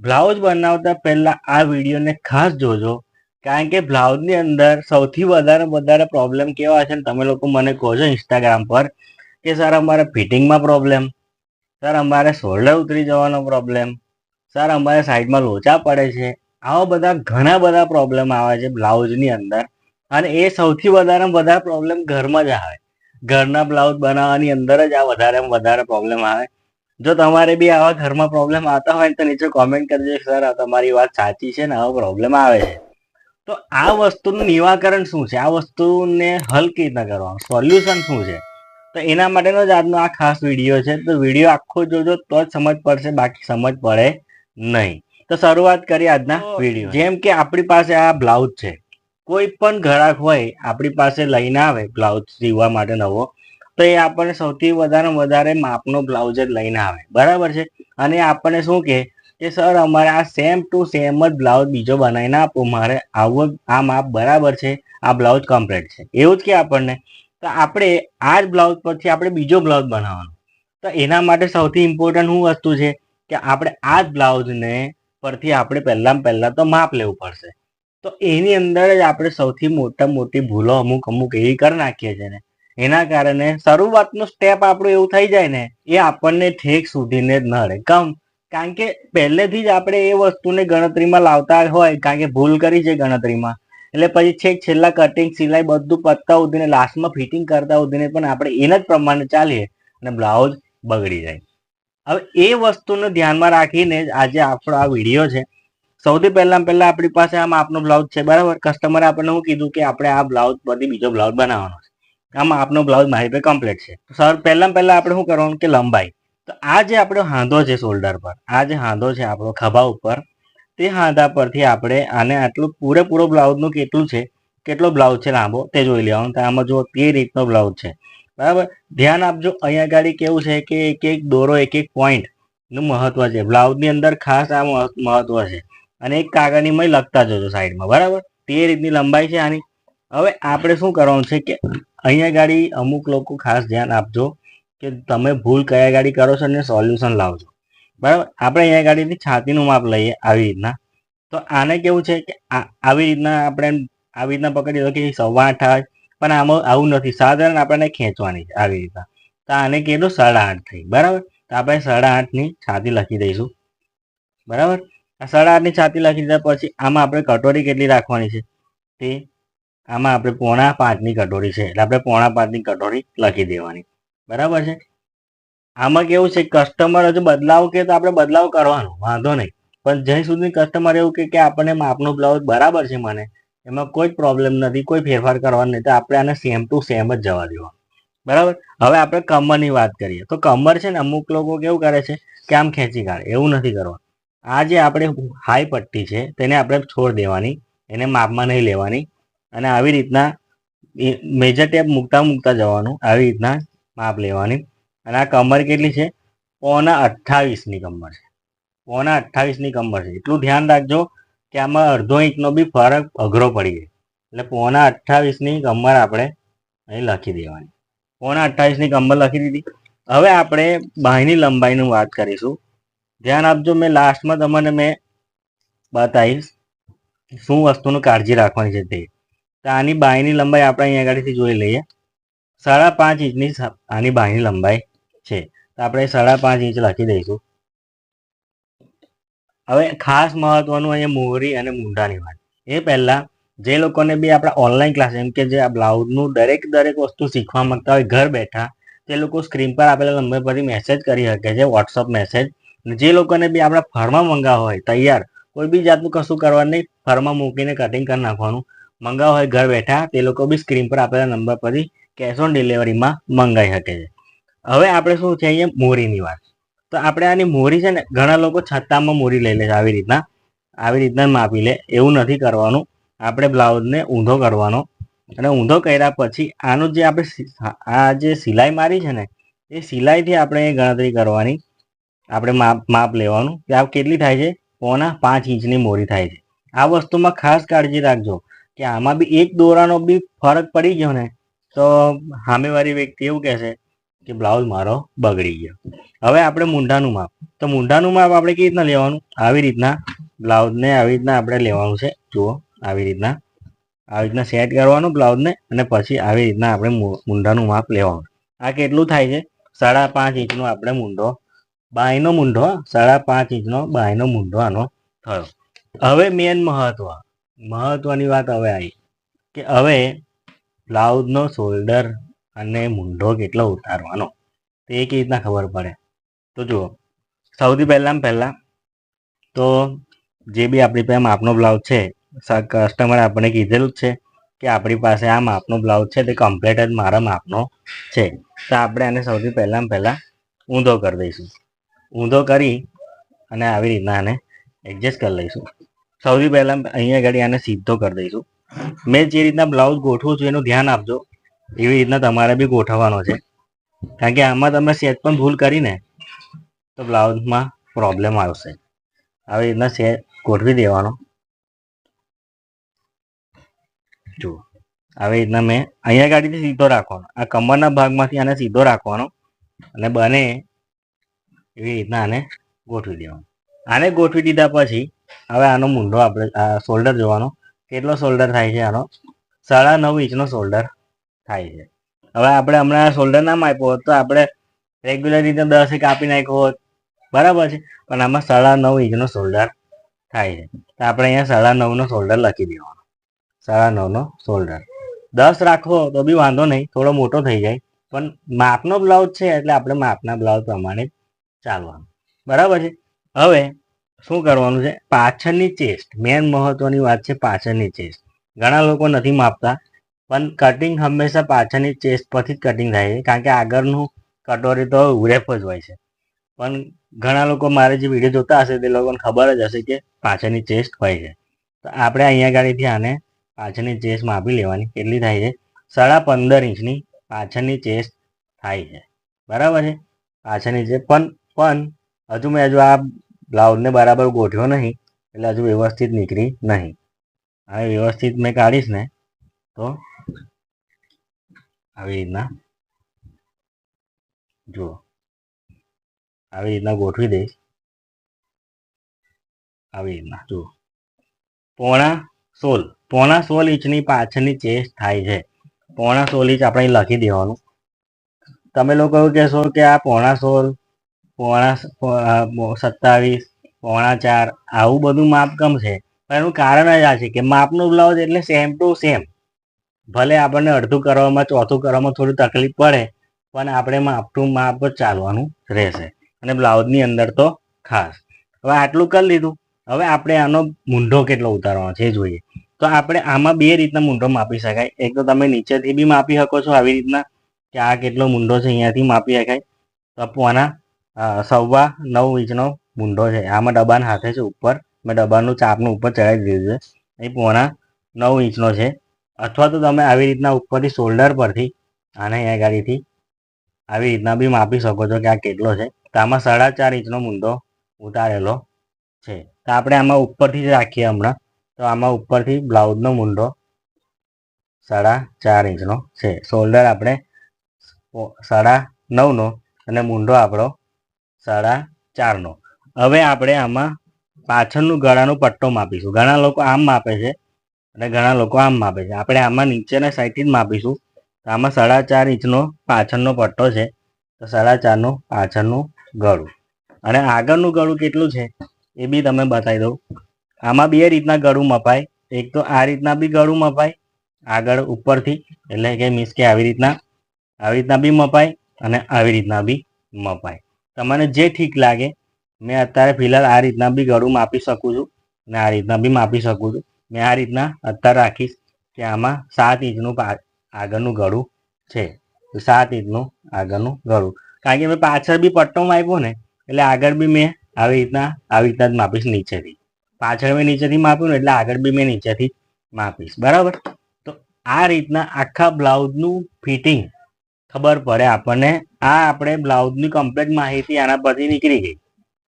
Blouse બનાવતા પહેલા આ વિડીયોને ખાસ જોજો, કારણ કે બ્લાઉઝની અંદર સૌથી વધારે વધારે પ્રોબ્લેમ કેવા છે ને તમે લોકો મને કહો છો ઇન્સ્ટાગ્રામ પર, કે સર, અમારે ફિટિંગમાં પ્રોબ્લેમ સર, અમારે શોલ્ડર ઉતરી જવાનો પ્રોબ્લેમ સર, અમારે સાઈડમાં લોચા પડે છે. આવા બધા ઘણા બધા પ્રોબ્લેમ આવે છે બ્લાઉઝની અંદર, અને એ સૌથી વધારે વધારે પ્રોબ્લેમ ઘરમાં જ આવે. ઘરના બ્લાઉઝ બનાવવાની અંદર જ આ વધારે વધારે પ્રોબ્લેમ આવે. જો તમારે બી આવા ઘરમાં પ્રોબ્લેમ આવતા હોય તો નીચે કોમેન્ટ કરજો સર આ તમારી વાત સાચી છે ને આવો પ્રોબ્લેમ આવે છે. તો આ વસ્તુનું નિવાકરણ શું છે? આ વસ્તુને હલ કેવી રીતના કરવાનું? સોલ્યુશન શું છે? તો એના માટેનો જ આજનો આ ખાસ વીડિયો છે. તો વીડિયો આખો જોજો તો જ સમજ પડશે બાકી સમજ પડે નહીં. તો શરૂઆત કરીએ આજના વીડિયો જેમ કે આપણી પાસે આ બ્લાઉઝ છે. કોઈ પણ ઘરાક હોય આપણી પાસે લઈને આવે બ્લાઉઝ સીવવા માટે નવો. તો એ આપણને સૌથી વધારે વધારે માપનો બ્લાઉઝ જ લઈને આવે. બરાબર છે? અને આપણને શું કે કે સર, અમારે આ સેમ ટુ સેમ જ બ્લાઉઝ બીજો બનાવીને આપો. મારે આવો આ માપ બરાબર છે. આ બ્લાઉઝ કમ્પ્લીટ છે. એવું જ કે આપણને. તો આપણે આ જ બ્લાઉઝ પરથી આપણે બીજો બ્લાઉઝ બનાવવાનો. તો એના માટે સૌથી ઇમ્પોર્ટન્ટ શું વસ્તુ છે? કે આપણે આ જ બ્લાઉઝને પરથી આપણે પહેલાં પહેલાં તો માપ લેવું પડશે. તો એની અંદર જ આપણે સૌથી મોટા મોટી ભૂલો અમુક અમુક એવી કરી નાખીએ છીએ ને. એના કારણે શરૂઆતનું સ્ટેપ આપણું એવું થઈ જાય ને, એ આપણને ઠેક સુધીને જ નડે. કમ કારણ કે પહેલેથી જ આપણે એ વસ્તુને ગણતરીમાં લાવતા હોય, કારણ કે ભૂલ કરી છે ગણતરીમાં. એટલે પછી છેક છેલ્લા કટિંગ સિલાઈ બધું પતતા સુધીને લાસ્ટમાં ફિટિંગ કરતા સુધીને પણ આપણે એના જ પ્રમાણે ચાલીએ અને બ્લાઉઝ બગડી જાય. હવે એ વસ્તુને ધ્યાનમાં રાખીને આજે આપણો આ વીડિયો છે. સૌથી પહેલા પહેલા આપણી પાસે આ માપનો બ્લાઉઝ છે, બરાબર? કસ્ટમરે આપણને હું કીધું કે આપણે આ બ્લાઉઝ પરથી બીજો બ્લાઉઝ બનાવવાનો છે. આ આપનો બ્લાઉઝ મારી પાસે કમ્પ્લીટ છે. સર પહેલા પહેલા આપણે શું કરવાનું કે લંબાઈ. તો આ જે આપણો હાંધો છે શોલ્ડર પર, આ જે હાંધો છે આપણો ખભા ઉપર, તે હાંધા પરથી આપણે આને આટલું પૂરેપૂરો બ્લાઉઝનું કેટલું છે, કેટલો બ્લાઉઝ છે લાંબો તે જોઈ લેવાનું. તો આમાં જો તે રીતનો બ્લાઉઝ છે. બરાબર? ધ્યાન આપજો, અહીંયા ગાડી કેવું છે કે એક એક દોરો, એક એક પોઈન્ટનું મહત્વ છે. બ્લાઉઝની અંદર ખાસ આ મહ- મહત્વ છે. અને એક કાગળની મય લખતા જજો સાઈડમાં બરાબર? તે રીતની લંબાઈ છે આની. હવે આપણે શું કરવાનું છે કે અહીંયા ગાડી અમુક લોકો ખાસ ધ્યાન આપજો કે તમે ભૂલ કયા ગાડી કરો છો અને સોલ્યુશન લાવજો. બરાબર? આપણે અહીંયા ગાડીની છાતીનું માપ લઈએ આવી રીતના. તો આને કેવું છે કે આવી રીતના આપણે આવી રીતના પકડી લો કે સવા આઠ આવે, પણ આમાં આવું નથી. સાધારણ આપણને ખેંચવાની છે આવી રીતના. તો આને કેટલું સાડા આઠ થઈ. બરાબર? તો આપણે સાડા આઠની છાતી લખી દઈશું. બરાબર? સાડા આઠની છાતી લખી દીધા પછી આમાં આપણે કટોરી કેટલી રાખવાની છે? તે આમાં આપણે પોણા પાંચની કટોરી છે, એટલે આપણે પોણા પાંચની કટોરી લખી દેવાની. બરાબર છે? આમાં કેવું છે કસ્ટમર હજુ બદલાવ કે તો આપણે બદલાવ કરવાનો, વાંધો નહીં. પણ જ્યાં સુધી કસ્ટમર એવું કે કે આપણને માપનો બ્લાઉઝ બરાબર છે મને, એમાં કોઈ જ પ્રોબ્લેમ નથી, કોઈ ફેરફાર કરવાનો નહીં, તો આપણે આને સેમ ટુ સેમ જ જવા દેવાનું. બરાબર? હવે આપણે કમરની વાત કરીએ, તો કમર છે ને અમુક લોકો કેવું કરે છે કે આમ ખેંચી કાઢે, એવું નથી કરવાનું. આ જે આપણે હાઈ પટ્ટી છે, તેને આપણે છોડ દેવાની, એને માપમાં નહીં લેવાની અને આવી રીતના મેજર ટેપ મૂકતા મૂકતા જવાનું, આવી રીતના માપ લેવાની. અને આ કમર કેટલી છે? પોના અઠ્ઠાવીસની કમર છે. પોના અઠ્ઠાવીસની કમર છે. એટલું ધ્યાન રાખજો કે આમાં અડધો ઇંચનો બી ફરક અઘરો પડી જાય. એટલે પોના અઠ્ઠાવીસની કમર આપણે અહીં લખી દેવાની. પોના અઠ્ઠાવીસની કમર લખી દીધી. હવે આપણે બાહીની લંબાઈનું વાત કરીશું. ધ્યાન આપજો, મેં લાસ્ટમાં તમને મેં બતાવીશ શું વસ્તુનું કાળજી રાખવાની છે તે. તો આની બાંયની લંબાઈ આપણે અહીંયા આગળથી જોઈ લઈએ. સાડા પાંચ ઇંચની આની બાંયની લંબાઈ છે. તો આપણે સાડા પાંચ ઇંચ લખી દઈશું. હવે ખાસ મહત્વનું અહીંયા મોહરી અને મૂંઢાની વાત. એ પહેલાં જે લોકોને બી આપણા ઓનલાઈન ક્લાસ એમ કે જે આ બ્લાઉઝનું દરેક દરેક વસ્તુ શીખવા માંગતા હોય, ઘર બેઠા, તે લોકો સ્ક્રીન પર આપેલા નંબર પરથી મેસેજ કરી શકે છે વોટ્સઅપ મેસેજ જે લોકોને બી આપણા ફર્મા મંગાવવા હોય, તૈયાર, કોઈ બી જાતનું કશું કરવાનું નહીં, ફરમાં મૂકીને કટિંગ કરી નાખવાનું. મંગાવવા હોય, ઘર બેઠા, તે લોકો બી સ્ક્રીન પર આપેલા નંબર પરથી કેશ ઓન ડિલિવરીમાં મંગાવી શકે છે. હવે આપણે શું છે અહીંયા મોરીની વાત. તો આપણે આની મોરી છે ને, ઘણા લોકો છત્તામાં મોરી લઈ લે છે આવી રીતના. આવી રીતના માપી લે. એવું નથી કરવાનું. આપણે બ્લાઉઝને ઊંધો કરવાનો. અને ઊંધો કર્યા પછી આનું જે આપણે આ જે સિલાઈ મારી છે ને, એ સિલાઈથી આપણે ગણતરી કરવાની. આપણે માપ માપ લેવાનું. કે આ કેટલી થાય છે? પોના પાંચ ઇંચની મોરી થાય છે. આ વસ્તુમાં ખાસ કાળજી રાખજો. કે આમાં બી એક દોરાનો બી ફરક પડી ગયો ને, તો સામેવાળી વ્યક્તિ એવું કહેશે કે બ્લાઉઝ મારો બગડી ગયો. હવે આપણે મૂંઢાનું માપ. તો મૂંઢાનું માપ આપણે કેવી રીતના લેવાનું? આવી રીતના બ્લાઉઝને આવી રીતના આપણે લેવાનું છે. જુઓ, આવી રીતના. આવી રીતના સેટ કરવાનું બ્લાઉઝને અને પછી આવી રીતના આપણે મૂંઢાનું માપ લેવાનું. આ કેટલું થાય છે? સાડા પાંચ ઇંચનો આપણે મૂંઢો, બાયનો મૂંઢો, સાડા પાંચ ઇંચનો બાયનો મૂંઢો આનો થયો. હવે મેન મહત્વ. મહત્વની વાત હવે આવી કે હવે બ્લાઉઝનો શોલ્ડર અને મૂંઢો કેટલો ઉતારવાનો? તે કઈ રીતના ખબર પડે. તો જુઓ, સૌથી પહેલાં પહેલાં તો જે બી આપણી પાસે માપનો બ્લાઉઝ છે કસ્ટમર આપણે કીધેલું છે કે આપણી પાસે આ માપનો બ્લાઉઝ છે, તે કમ્પ્લેટ જ મારા માપનો છે. તો આપણે આને સૌથી પહેલાં પહેલાં ઊંધો કરી દઈશું. ઊંધો કરી અને આવી રીતના આને એડજસ્ટ કરી લઈશું. સૌથી પહેલાં અહીંયા આગળ આને સીધો કરી દઈશું. મેં જે રીતના બ્લાઉઝ ગોઠવું છું એનું ધ્યાન આપજો. એવી રીતના તમારે બી ગોઠવવાનો છે. કારણ કે આમાં તમે સેટ પણ ભૂલ કરીને તો બ્લાઉઝમાં પ્રોબ્લેમ આવશે. આવી રીતના સેટ ગોઠવી દેવાનો. જુઓ, આવી રીતના મેં અહીંયા ગાડીથી સીધો રાખવાનો. આ કમરના ભાગમાંથી આને સીધો રાખવાનો અને બને એવી રીતના આને ગોઠવી દેવાનું. આને ગોઠવી દીધા પછી હવે આનો મૂંઢો આપણે શોલ્ડર જોવાનો. કેટલો શોલ્ડર થાય છે આનો? સાડા નવ ઇંચનો શોલ્ડર થાય છે. હવે આપણે હમણાં શોલ્ડર ના માપ્યો હોત તો આપણે રેગ્યુલર રીતે દસે કાપી નાખ્યો હોત. બરાબર છે? પણ આમાં સાડા નવ ઇંચનો શોલ્ડર થાય છે. તો આપણે અહીંયા સાડા નવનો શોલ્ડર લખી દેવાનો. સાડા નવનો શોલ્ડર દસ રાખવો તો બી વાંધો નહીં, થોડો મોટો થઈ જાય. પણ માપનો બ્લાઉઝ છે એટલે આપણે માપના બ્લાઉઝ પ્રમાણે ચાલવાનું. બરાબર છે? હવે શું કરવાનું છે? પાછળની ચેસ્ટ. મેન મહત્વની વાત છે પાછળની ચેસ્ટ. ઘણા લોકો નથી માપતા, પણ કટિંગ હંમેશા પાછળની ચેસ્ટ પરથી જ કટિંગ થાય છે. કારણ કે આગળનું કટોરી તો ઉરેફ જ હોય છે. પણ ઘણા લોકો મારે જે વીડિયો જોતા હશે તે લોકોને ખબર જ હશે કે પાછળની ચેસ્ટ હોય છે. તો આપણે અહીંયા ગાડીથી આને પાછળની ચેસ્ટ માપી લેવાની કેટલી થાય છે? સાડા પંદર ઇંચની પાછળની ચેસ્ટ થાય છે. બરાબર છે? પાછળની ચેસ્ટ. પણ પણ હજુ મેં હજુ આ બ્લાઉઝને બરાબર ગોઠ્યો નહીં, એટલે હજુ વ્યવસ્થિત નીકળી નહીં. હવે વ્યવસ્થિત મેં કાઢીશ ને, તો આવી રીતના જુઓ. આવી રીતના ગોઠવી દઈશ. આવી રીતના જુઓ. પોણા સોલ પોણા સોલ ઇંચની પાછળની ચેસ્ટ થાય છે. પોણા સોલ ઇંચ આપણે લખી દેવાનું. તમે લોકો એવું કહેશો કે આ પોણા સોળ પોણા સત્તાવીસ, પોણા ચાર, આવું બધું માપ કમ છે. પણ એનું કારણ જ આ છે કે માપનું બ્લાઉઝ એટલે સેમ ટુ સેમ ભલે આપણને અડધું કરવામાં, ચોથું કરવામાં થોડી તકલીફ પડે, પણ આપણે માપ ટુ માપ ચાલવાનું રહેશે. અને બ્લાઉઝની અંદર તો ખાસ. હવે આટલું કરી લીધું. હવે આપણે આનો મૂંઢો કેટલો ઉતારવાનો છે એ જોઈએ. તો આપણે આમાં બે રીતના મૂંઢો માપી શકાય. એક તો તમે નીચેથી બી માપી શકો છો આવી રીતના, કે આ કેટલો મૂંઢો છે અહીંયાથી માપી શકાય. તો પોના સવા નવ ઇંચનો મૂંઢો છે. આમાં ડબ્બાના હાથે છે ઉપર. મેં ડબ્બાનું ચાપનું ઉપર ચડાવી દીધું છે. એ પોણા નવ ઇંચનો છે. અથવા તો તમે આવી રીતના ઉપરથી શોલ્ડર પરથી આને અહીંયા ગાડીથી આવી રીતના બી માપી શકો છો કે આ કેટલો છે. તો આમાં સાડા ચાર ઇંચનો મુંડો ઉતારેલો છે. તો આપણે આમાં ઉપરથી જ રાખીએ હમણાં. તો આમાં ઉપરથી બ્લાઉઝનો મુંડો સાડા ચાર ઇંચનો છે. શોલ્ડર આપણે સાડા નવનો અને મુંડો આપણો સાડા ચારનો. હવે આપણે આમાં પાછળનું ગળાનો પટ્ટો માપીશું. ઘણા લોકો આમ માપે છે અને ઘણા લોકો આમ માપે છે. આપણે આમાં નીચેના સાઈડથી જ માપીશું. તો આમાં સાડા ચાર ઇંચનો પાછળનો પટ્ટો છે. તો સાડા ચારનો પાછળનું ગળું. અને આગળનું ગળું કેટલું છે? એ બી તમે બતાવી દઉં. આમાં બે રીતના ગળું મપાય. એક તો આ રીતના બી ગળું મપાય. આગળ ઉપરથી, એટલે કે મીન્સ કે આવી રીતના આવી રીતના બી મપાય અને આવી રીતના બી મપાય. તમને જે ઠીક લાગે, મેં અત્યારે ફિલહાલ આ રીતના બી ગળું માપી શકું છું ને આ રીતના બી માપી શકું છું. મેં આ રીતના અત્યારે રાખીશ કે આમાં સાત ઇંચનું આગળનું ગળું છે. સાત ઇંચનું આગળનું ગળું. કારણ કે મેં પાછળ બી પટ્ટો માપ્યો ને, એટલે આગળ બી મેં આવી રીતના આવી રીતના જ માપીશ નીચેથી. પાછળ મેં નીચેથી માપ્યું ને, એટલે આગળ બી મેં નીચેથી માપીશ. બરાબર? તો આ રીતના આખા બ્લાઉઝનું ફિટિંગ ખબર પડે આપણને. આ આપણે બ્લાઉઝની કમ્પ્લીટ માહિતી આના પરથી નીકળી ગઈ.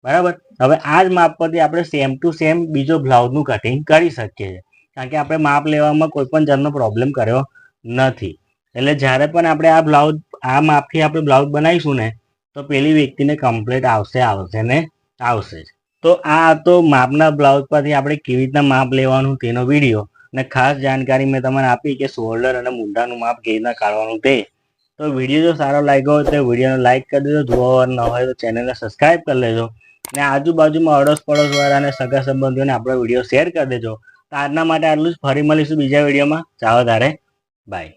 બરાબર? હવે આ જ માપ પરથી આપણે સેમ ટુ સેમ બીજો બ્લાઉઝનું કટિંગ કરી શકીએ છીએ. કારણ કે આપણે માપ લેવામાં કોઈ પણ જાતનો પ્રોબ્લેમ કર્યો નથી. એટલે જ્યારે પણ આપણે આ બ્લાઉઝ, આ માપથી આપણે બ્લાઉઝ બનાવીશું ને, તો પેલી વ્યક્તિને કમ્પ્લીટ આવશે આવશે ને, આવશે જ. તો આ તો માપના બ્લાઉઝ પરથી આપણે કેવી રીતના માપ લેવાનું તેનો વીડિયો અને ખાસ જાણકારી મેં તમને આપી કે શોલ્ડર અને મૂંઢાનું માપ કેવી રીતના કાઢવાનું તે. તો વીડિયો જો સારો લાગ્યો હોય તો વિડીયોને લાઇક કરી દેજો. જોવા ન હોય તો ચેનલને સબસ્ક્રાઇબ કરી લેજો. અને આજુબાજુમાં અડોશ પડોશ વાળા અને સગા સંબંધીઓને આપણો વીડિયો શેર કરી દેજો. તો આજના માટે આટલું જ. ફરી મળીશું બીજા વિડીયોમાં ચાલો તારે. બાય